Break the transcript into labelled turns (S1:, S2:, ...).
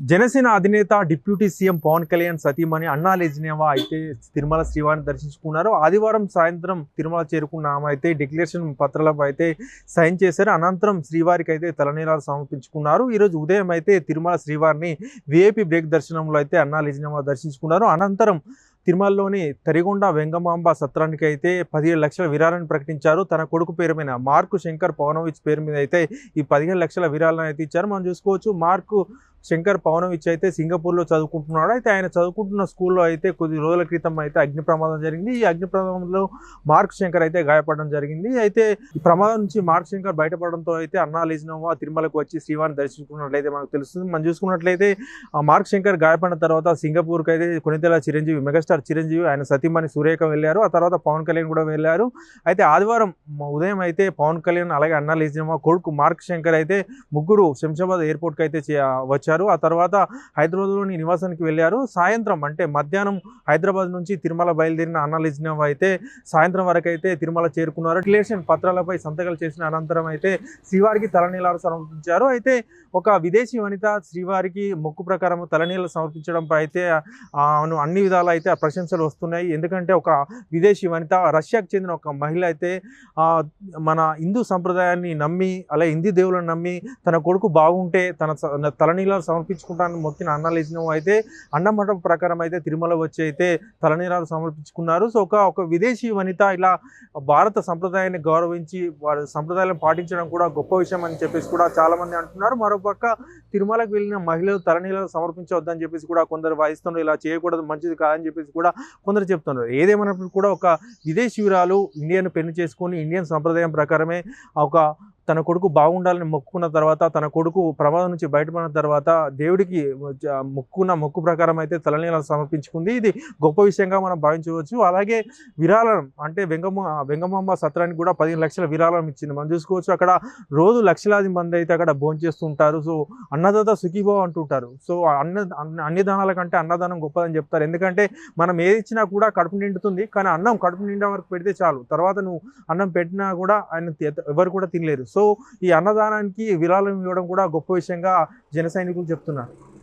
S1: జనసేన అధినేత deputy CM Pawan Kalyan సతీమణి అన్నా లెజినేవా అయితే తిరుమల శ్రీవారిని దర్శించుకున్నారు ఆదివారం సాయంత్రం తిరుమల చేరుకున్న ఆమె అయితే డిక్లరేషన్ పత్రాలపై అయితే సైన్ చేశారు. అనంతరం శ్రీవారికి అయితే తలనీలాలు సమర్పించుకున్నారు. ఈరోజు ఉదయం అయితే తిరుమల శ్రీవారిని విఐపి బ్రేక్ దర్శనంలో అయితే అన్నా లెజినేవా దర్శించుకున్నారు. అనంతరం తిరుమలలోని తరిగొండ వెంగమాంబ సత్రానికి అయితే పదిహేడు లక్షల విరాళాన్ని ప్రకటించారు. తన కొడుకు పేరు మీద మార్కు శంకర్ పవనోవిచ్ పేరు మీద అయితే ఈ పదిహేను లక్షల విరాళాన్ని అయితే ఇచ్చారు. మనం చూసుకోవచ్చు మార్కు శంకర్ పవనోవిచ్ అయితే సింగపూర్లో చదువుకుంటున్నాడు. అయితే ఆయన చదువుకుంటున్న స్కూల్లో అయితే కొద్ది రోజుల క్రితం అయితే అగ్ని ప్రమాదం జరిగింది. ఈ అగ్ని ప్రమాదంలో మార్క్ శంకర్ అయితే గాయపడడం జరిగింది. అయితే ఈ ప్రమాదం నుంచి మార్క్ శంకర్ బయటపడడంతో అయితే అన్నా లేచినవా తిరుమలకు వచ్చి శ్రీవారిని దర్శించుకున్నట్లయితే మనకు తెలుస్తుంది. మనం చూసుకున్నట్లయితే ఆ మార్క్ శంకర్ గాయపడిన తర్వాత సింగపూర్కి అయితే కొనితెల చిరంజీవి మెగాస్టార్ చిరంజీవి ఆయన సతీమణి సురేఖ వెళ్ళారు. ఆ తర్వాత పవన్ కళ్యాణ్ కూడా వెళ్ళారు. అయితే ఆదివారం ఉదయం అయితే పవన్ కళ్యాణ్ అలాగే అన్నా లేచినవా కొడుకు మార్క్ శంకర్ అయితే ముగ్గురు శంషాబాద్ ఎయిర్పోర్ట్కి అయితే చే- వచ్చారు. ఆ తర్వాత హైదరాబాద్లోని నివాసానికి వెళ్ళారు. సాయంత్రం అంటే మధ్యాహ్నం హైదరాబాద్ నుంచి తిరుమల బయలుదేరిన అన్నలిజ్నవ్ అయితే సాయంత్రం వరకు అయితే తిరుమల చేరుకున్నారు. రిలేషన్ పత్రాలపై సంతకాలు చేసిన అనంతరం అయితే శ్రీవారికి తలనీలాలు సమర్పించారు. అయితే ఒక విదేశీ వనిత శ్రీవారికి మొక్కు ప్రకారం తలనీళ్ళు సమర్పించడంపై అయితే అన్ని విధాలు అయితే ప్రశంసలు వస్తున్నాయి. ఎందుకంటే ఒక విదేశీ వనిత రష్యాకు చెందిన ఒక మహిళ అయితే మన హిందూ సంప్రదాయాన్ని నమ్మి అలాగే హిందీ దేవులను నమ్మి తన కొడుకు బాగుంటే తన స- సమర్పించుకుంటానని మొక్కిన అన్నలేసిన అయితే అన్నమఠం ప్రకారం అయితే తిరుమల వచ్చి అయితే తలనీరాలు సమర్పించుకున్నారు. సో ఒక ఒక విదేశీ వనిత ఇలా భారత సంప్రదాయాన్ని గౌరవించి వారి సంప్రదాయాలను పాటించడం కూడా గొప్ప విషయం అని చెప్పేసి కూడా చాలామంది అంటున్నారు. మరోపక్క తిరుమలకు వెళ్ళిన మహిళలు తలనీలాలు సమర్పించవద్దని చెప్పేసి కూడా కొందరు వాయిస్తున్నారు. ఇలా చేయకూడదు మంచిది కాదని చెప్పేసి కూడా కొందరు చెప్తున్నారు. ఏదేమైనప్పుడు కూడా ఒక విదేశీయురాలు ఇండియన్ పెళ్ళి చేసుకొని ఇండియన్ సంప్రదాయం ప్రకారమే ఒక తన కొడుకు బాగుండాలని మొక్కుకున్న తర్వాత తన కొడుకు ప్రమాదం నుంచి బయటపడిన తర్వాత దేవుడికి మొక్కున్న మొక్కు ప్రకారం అయితే తలనీలను సమర్పించుకుంది. ఇది గొప్ప విషయంగా మనం భావించవచ్చు. అలాగే విరాళం అంటే వెంగమ్మ వెంగమాంబ సత్రానికి కూడా పదిహేను లక్షల విరాళం ఇచ్చింది. మనం చూసుకోవచ్చు అక్కడ రోజు లక్షలాది మంది అయితే అక్కడ భోంచేస్తుంటారు. సో అన్నదాత సుఖీభావ అంటుంటారు. సో అన్న అన్ని దానాల కంటే అన్నదానం గొప్పదని చెప్తారు. ఎందుకంటే మనం ఏది ఇచ్చినా కూడా కడుపు నిండుతుంది. కానీ అన్నం కడుపు నిండా వరకు పెడితే చాలు. తర్వాత నువ్వు అన్నం పెట్టినా కూడా ఆయన ఎవరు కూడా తినలేరు. సో సో ఈ అన్నదానానికి విరాళం ఇవ్వడం కూడా గొప్ప విషయంగా జన సైనికులు చెప్తున్నారు.